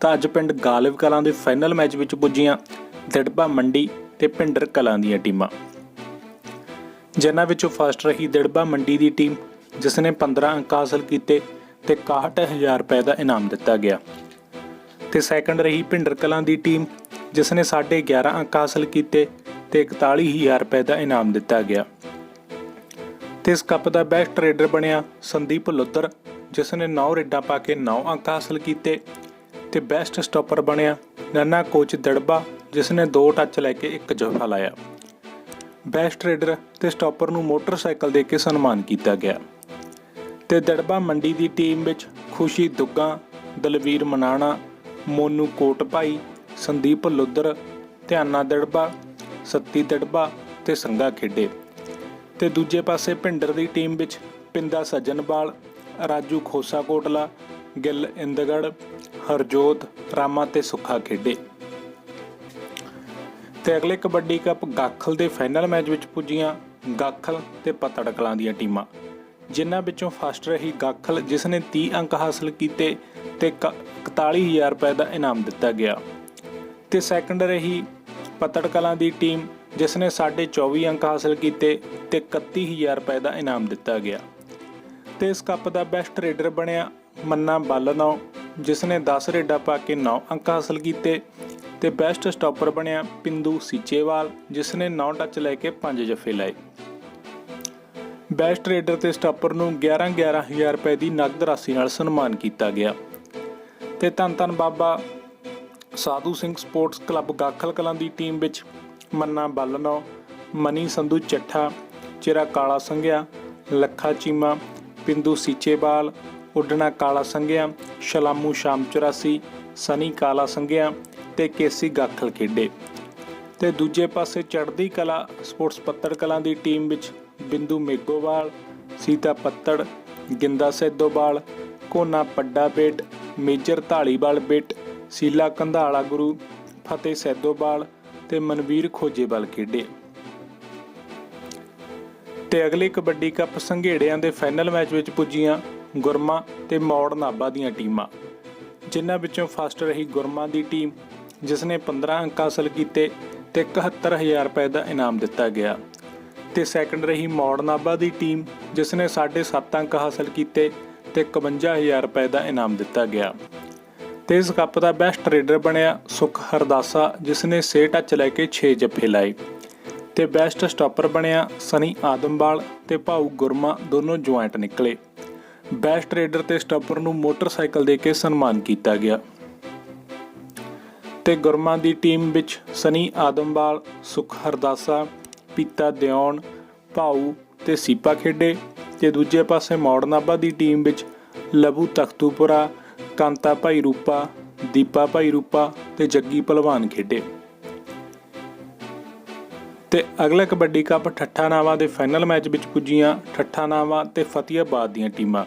ਤਾਂ ਅੱਜ ਪਿੰਡ ਗਾਲਿਬ ਕਲਾਂ ਦੇ ਫਾਈਨਲ ਮੈਚ ਵਿੱਚ ਪੁੱਜੀਆਂ ਦਿੜਬਾ ਮੰਡੀ ਤੇ ਪਿੰਡਰ ਕਲਾਂ ਦੀਆਂ ਟੀਮਾਂ। ਜਿਨ੍ਹਾਂ ਵਿੱਚੋਂ ਫਸਟ ਰਹੀ ਦਿੜਬਾ ਮੰਡੀ ਦੀ ਟੀਮ ਜਿਸ ਨੇ 15 ਅੰਕ ਹਾਸਲ ਕੀਤੇ ਤੇ 61000 ਰੁਪਏ ਦਾ ਇਨਾਮ ਦਿੱਤਾ ਗਿਆ। ਤੇ ਸੈਕੰਡ ਰਹੀ ਭਿੰਡਰ ਕਲਾਂ ਦੀ ਟੀਮ ਜਿਸ ਨੇ 11.5 ਅੰਕ ਹਾਸਲ ਕੀਤੇ ਤੇ 41000 ਰੁਪਏ ਦਾ ਇਨਾਮ ਦਿੱਤਾ ਗਿਆ। ਤੇ ਇਸ ਕੱਪ ਦਾ ਬੈਸਟ ਰੇਡਰ ਬਣਿਆ ਸੰਦੀਪ ਲੁੱਦਰ ਜਿਸ ਨੇ 9 ਰੇਡਾਂ ਪਾ ਕੇ 9 ਅੰਕ ਹਾਸਲ ਕੀਤੇ ਤੇ ਬੈਸਟ ਸਟਾਪਰ ਬਣਿਆ। ਨੰਨਾ ਕੋਚ ਦੜਬਾ ਜਿਸ ਨੇ 2 ਟੱਚ ਲੈ ਕੇ ਇੱਕ ਜਫਾ ਲਾਇਆ। ਬੈਸਟ ਰੇਡਰ ਤੇ ਸਟਾਪਰ ਨੂੰ ਮੋਟਰਸਾਈਕਲ ਦੇ ਕੇ ਸਨਮਾਨ ਕੀਤਾ ਗਿਆ। ਤੇ ਦੜਬਾ ਮੰਡੀ ਦੀ ਟੀਮ ਵਿੱਚ ਖੁਸ਼ੀ ਦੁੱਗਾ, ਦਲਵੀਰ ਮਨਾਣਾ, ਮੋਨੂ ਕੋਟਭਾਈ, ਸੰਦੀਪ ਲੁੱਦਰ, ਧਿਆਨਾ ਦੜਬਾ, ਸੱਤੀ ਦੜਬਾ ਤੇ ਸੰਗਾ ਖੇਡੇ। ਤੇ ਦੂਜੇ ਪਾਸੇ ਭਿੰਡਰ ਦੀ ਟੀਮ ਵਿੱਚ ਪਿੰਦਾ ਸੱਜਣਵਾਲ ਰਾਜੂ ਖੋਸਾ ਕੋਟਲਾ ਗਿੱਲ ਇੰਦਗੜ ਹਰਜੋਤ, ਰਾਮਾ ਤੇ ਸੁੱਖਾ ਖੇਡੇ। ਤੇ ਅਗਲੇ ਕਬੱਡੀ ਕੱਪ ਗਾਖਲ ਦੇ ਫਾਈਨਲ ਮੈਚ ਵਿੱਚ ਪੁੱਜੀਆਂ ਗਾਖਲ ਤੇ ਪਤੜ ਕਲਾਂ ਦੀਆਂ ਟੀਮਾਂ। ਜਿਨ੍ਹਾਂ ਵਿੱਚੋਂ ਫਸਟ ਰਹੀ ਗਾਖਲ, ਜਿਸ ਨੇ 30 ਅੰਕ ਹਾਸਲ ਕੀਤੇ ਤੇ ਕ- 41000 ਰੁਪਏ ਦਾ ਇਨਾਮ ਦਿੱਤਾ ਗਿਆ। ਤੇ ਸੈਕੰਡ ਰਹੀ ਪਤੜ ਕਲਾਂ ਦੀ ਟੀਮ, ਜਿਸ ਨੇ 24 ਅੰਕ ਹਾਸਲ ਕੀਤੇ ਤੇ 31000 ਰੁਪਏ ਦਾ ਇਨਾਮ ਦਿੱਤਾ ਗਿਆ। ਤੇ ਇਸ ਕੱਪ ਦਾ ਬੈਸਟ ਰੇਡਰ ਬਣਿਆ ਮੰਨਾ ਬਾਲਨੌ ਜਿਸ ਨੇ 10 ਰੇਡਾਂ ਪਾ ਕੇ 9 ਅੰਕ ਹਾਸਲ ਕੀਤੇ ਤੇ ਬੈਸਟ ਸਟਾਪਰ ਬਣਿਆ ਪਿੰਦੂ ਸੀਚੇਵਾਲ ਜਿਸ ਨੇ 9 ਟੱਚ ਲੈ ਕੇ 5 ਜੱਫੇ ਲਾਏ। ਬੈਸਟ ਰੇਡਰ ਤੇ ਸਟਾਪਰ ਨੂੰ 11 11000 ਰੁਪਏ ਦੀ ਨਗਦ ਰਾਸ਼ੀ ਨਾਲ ਸਨਮਾਨ ਕੀਤਾ ਗਿਆ। ਤੇ ਧੰਨ ਧੰਨ ਬਾਬਾ ਸਾਧੂ ਸਿੰਘ ਸਪੋਰਟਸ ਕਲੱਬ ਗਾਖਲ ਕਲਾਂ ਦੀ ਟੀਮ ਵਿੱਚ ਮੰਨਾ ਬਾਲਨੋ ਮਨੀ ਸੰਧੂ ਚੱਠਾ ਚਿਰਾ ਕਾਲਾ ਸੰਘਿਆ, ਲੱਖਾ ਚੀਮਾ, ਪਿੰਦੂ ਸੀਚੇਵਾਲ ਉੱਡਣਾ ਕਾਲਾ ਸੰਘਿਆ, ਸ਼ਲਾਮੂ ਸ਼ਾਮ 84 ਸਨੀ ਕਾਲਾ ਸੰਘਿਆ ਤੇ ਕੇਸੀ ਗਾਖਲ ਖੇਡੇ। ਤੇ ਦੂਜੇ ਪਾਸੇ ਚੜ੍ਹਦੀ ਕਲਾ, ਸਪੋਰਟਸ ਪੱਤੜ ਕਲਾਂ ਦੀ ਟੀਮ ਵਿੱਚ ਬਿੰਦੂ ਮੇਗੋਵਾਲ ਸੀਤਾ ਪੱਤੜ, ਗਿੰਦਾ ਸੈਦੋਵਾਲ, ਕੋਨਾ ਪੱਡਾ ਬੇਟ, ਮੇਜਰ ਢਾਲੀਵਾਲ ਬੇਟ, ਸੀਲਾ ਕੰਧਾਲਾ ਗੁਰੂ, ਫਤਿਹ ਸੈਦੋਵਾਲ ਤੇ ਮਨਵੀਰ ਖੋਜੇਵਾਲ ਖੇਡੇ। ਤੇ ਅਗਲੇ ਕਬੱਡੀ ਕੱਪ ਸੰਘੇੜਿਆਂ ਦੇ ਫਾਈਨਲ ਮੈਚ ਵਿੱਚ ਪੁੱਜੀਆਂ ਗੁਰਮਾ ਤੇ ਮੌੜ ਨਾਬਾ ਦੀਆਂ ਟੀਮਾਂ। ਜਿਨ੍ਹਾਂ ਵਿੱਚੋਂ ਫਸਟ ਰਹੀ ਗੁਰਮਾ ਦੀ ਟੀਮ ਜਿਸ ਨੇ 15 ਅੰਕ ਹਾਸਲ ਕੀਤੇ ਤੇ 71000 ਰੁਪਏ ਦਾ ਇਨਾਮ ਦਿੱਤਾ ਗਿਆ। ਤੇ ਸੈਕੰਡ ਰਹੀ ਮੌੜ ਨਾਬਾ ਦੀ ਟੀਮ ਜਿਸ ਨੇ 7.5 ਅੰਕ ਹਾਸਲ ਕੀਤੇ ਤੇ 51000 ਰੁਪਏ ਦਾ ਇਨਾਮ ਦਿੱਤਾ ਗਿਆ। ਤੇ ਇਸ ਕੱਪ ਦਾ ਬੈਸਟ ਰੇਡਰ ਬਣਿਆ ਸੁਖ ਹਰਦਾਸਾ ਜਿਸ ਨੇ 6 ਟੱਚ ਲੈ ਕੇ 6 ਜੱਫੇ ਲਾਏ। ਤੇ ਬੈਸਟ ਸਟਾਪਰ ਬਣਿਆ ਸਨੀ ਆਦਮਵਾਲ ਤੇ ਭਾਊ ਗੁਰਮਾ, ਦੋਨੋਂ ਜੁਆਇੰਟ ਨਿਕਲੇ। ਬੈਸਟ ਰੇਡਰ ਤੇ ਸਟੱਪਰ ਨੂੰ ਮੋਟਰਸਾਈਕਲ ਦੇ ਕੇ ਸਨਮਾਨ ਕੀਤਾ ਗਿਆ। ਤੇ ਗੁਰਮਾ ਦੀ ਟੀਮ ਵਿੱਚ ਸਨੀ ਆਦਮਵਾਲ, ਸੁਖ ਹਰਦਾਸਾ, ਪੀਤਾ ਦਿਉਣ ਭਾਊ ਤੇ ਸੀਪਾ ਖੇਡੇ। ਤੇ ਦੂਜੇ ਪਾਸੇ ਮੌੜਨਾਬਾ ਦੀ ਟੀਮ ਵਿੱਚ ਲਬੂ ਤਖਤੂਪੁਰਾ, ਕਾਂਤਾ ਭਾਈ ਰੂਪਾ, ਦੀਪਾ ਭਾਈ ਰੂਪਾ ਤੇ ਜੱਗੀ ਪਹਿਲਵਾਨ ਖੇਡੇ। ਤੇ ਅਗਲਾ ਕਬੱਡੀ ਕੱਪ ਠੱਠਾ ਨਾਵਾਂ ਦੇ ਫਾਈਨਲ ਮੈਚ ਵਿੱਚ ਪੁੱਜੀਆਂ ਠੱਠਾ ਨਾਵਾਂ ਤੇ ਫਤਿਆਬਾਦ ਦੀਆਂ ਟੀਮਾਂ।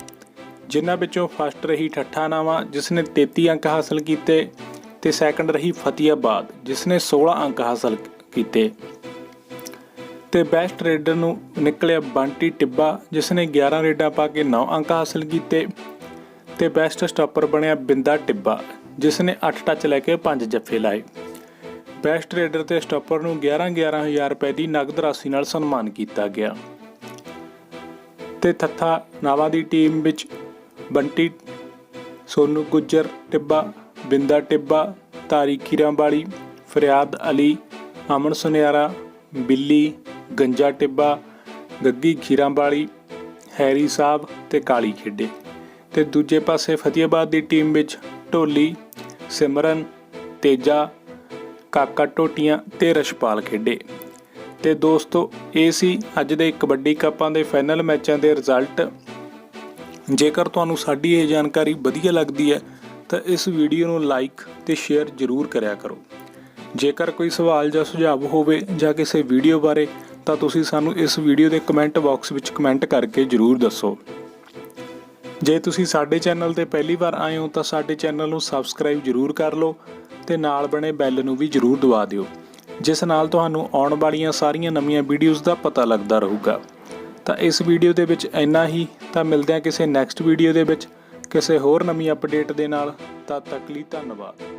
ਜਿਨ੍ਹਾਂ ਵਿੱਚੋਂ ਫਸਟ ਰਹੀ ਠੱਠਾ ਨਾਵਾ ਜਿਸ ਨੇ 33 ਅੰਕ ਹਾਸਲ ਕੀਤੇ ਤੇ ਸੈਕੰਡ ਰਹੀ ਫਤਿਆਬਾਦ ਜਿਸ ਨੇ 16 ਅੰਕ ਹਾਸਲ ਕੀਤੇ। ਤੇ ਬੈਸਟ ਰੇਡਰ ਨੂੰ ਨਿਕਲਿਆ ਬੰਟੀ ਟਿੱਬਾ ਜਿਸ ਨੇ 11 ਰੇਡਾਂ ਪਾ ਕੇ 9 ਅੰਕ ਹਾਸਲ ਕੀਤੇ। ਤੇ ਬੈਸਟ ਸਟਾਪਰ ਬਣਿਆ ਬਿੰਦਾ ਟਿੱਬਾ ਜਿਸ ਨੇ 8 ਟੱਚ ਲੈ ਕੇ 5 ਜੱਫੇ ਲਾਏ। ਬੈਸਟ ਰੇਡਰ ਤੇ ਸਟਾਪਰ ਨੂੰ 11 11000 ਰੁਪਏ ਦੀ ਨਗਦ ਰਾਸ਼ੀ ਨਾਲ ਸਨਮਾਨ ਕੀਤਾ ਗਿਆ। ਤੇ ਥੱਥਾ ਨਾਵਾ ਦੀ ਟੀਮ ਵਿੱਚ ਬੰਟੀ, ਸੋਨੂ ਗੁੱਜਰ ਟਿੱਬਾ, ਬਿੰਦਾ ਟਿੱਬਾ, ਤਾਰੀ ਖੀਰਾਂ ਵਾਲੀ ਫਰਿਆਦ ਅਲੀ, ਅਮਨ ਸੁਨਿਆਰਾ, ਬਿੱਲੀ, ਗੰਜਾ ਟਿੱਬਾ, ਗੱਗੀ ਖੀਰਾਂ ਵਾਲੀ ਹੈਰੀ ਸਾਹਿਬ ਤੇ ਕਾਲੀ ਖੇਡੇ। ਤੇ ਦੂਜੇ ਪਾਸੇ ਫਤਿਆਬਾਦ ਦੀ ਟੀਮ ਵਿੱਚ ਢੋਲੀ, ਸਿਮਰਨ, ਤੇਜਾ, ਕਾਕਾ ਟੋਟੀਆਂ ਤੇ ਰਸ਼ਪਾਲ ਖੇਡੇ। ਤੇ ਦੋਸਤੋ, ਇਹ ਸੀ ਅੱਜ ਦੇ ਕਬੱਡੀ ਕੱਪਾਂ ਦੇ ਫਾਈਨਲ ਮੈਚਾਂ ਦੇ ਰਿਜ਼ਲਟ ਜੇਕਰ ਤੁਹਾਨੂੰ ਸਾਡੀ ਇਹ ਜਾਣਕਾਰੀ ਵਧੀਆ ਲੱਗਦੀ ਹੈ, ਤਾਂ ਇਸ ਵੀਡੀਓ ਨੂੰ ਲਾਈਕ ਤੇ ਸ਼ੇਅਰ ਜ਼ਰੂਰ ਕਰਿਆ ਕਰੋ। ਜੇਕਰ ਕੋਈ ਸਵਾਲ ਜਾਂ ਸੁਝਾਅ ਹੋਵੇ ਜਾਂ ਕਿਸੇ ਵੀਡੀਓ ਬਾਰੇ, ਤਾਂ ਤੁਸੀਂ ਸਾਨੂੰ ਇਸ ਵੀਡੀਓ ਦੇ ਕਮੈਂਟ ਬਾਕਸ ਵਿੱਚ ਕਮੈਂਟ ਕਰਕੇ ਜ਼ਰੂਰ ਦੱਸੋ। ਜੇ ਤੁਸੀਂ ਸਾਡੇ ਚੈਨਲ ਤੇ ਪਹਿਲੀ ਵਾਰ ਆਏ ਹੋ, ਤਾਂ ਸਾਡੇ ਚੈਨਲ ਨੂੰ ਸਬਸਕ੍ਰਾਈਬ ਜ਼ਰੂਰ ਕਰ ਲਓ ਤੇ ਨਾਲ ਬਣੇ ਬੈਲ ਨੂੰ ਵੀ ਜ਼ਰੂਰ ਦਬਾ ਦਿਓ, ਜਿਸ ਨਾਲ ਤੁਹਾਨੂੰ ਆਉਣ ਵਾਲੀਆਂ ਸਾਰੀਆਂ ਨਵੀਆਂ ਵੀਡੀਓਜ਼ ਦਾ ਪਤਾ ਲੱਗਦਾ ਰਹੂਗਾ। ਤਾਂ ਇਸ ਵੀਡੀਓ ਦੇ ਵਿੱਚ ਇੰਨਾ ਹੀ। ਤਾਂ ਮਿਲਦੇ ਹਾਂ ਕਿਸੇ ਨੈਕਸਟ ਵੀਡੀਓ ਦੇ ਵਿੱਚ। ਕਿਸੇ ਹੋਰ ਨਵੀਂ ਅਪਡੇਟ ਦੇ ਨਾਲ। ਤਦ ਤੱਕ ਲਈ ਧੰਨਵਾਦ।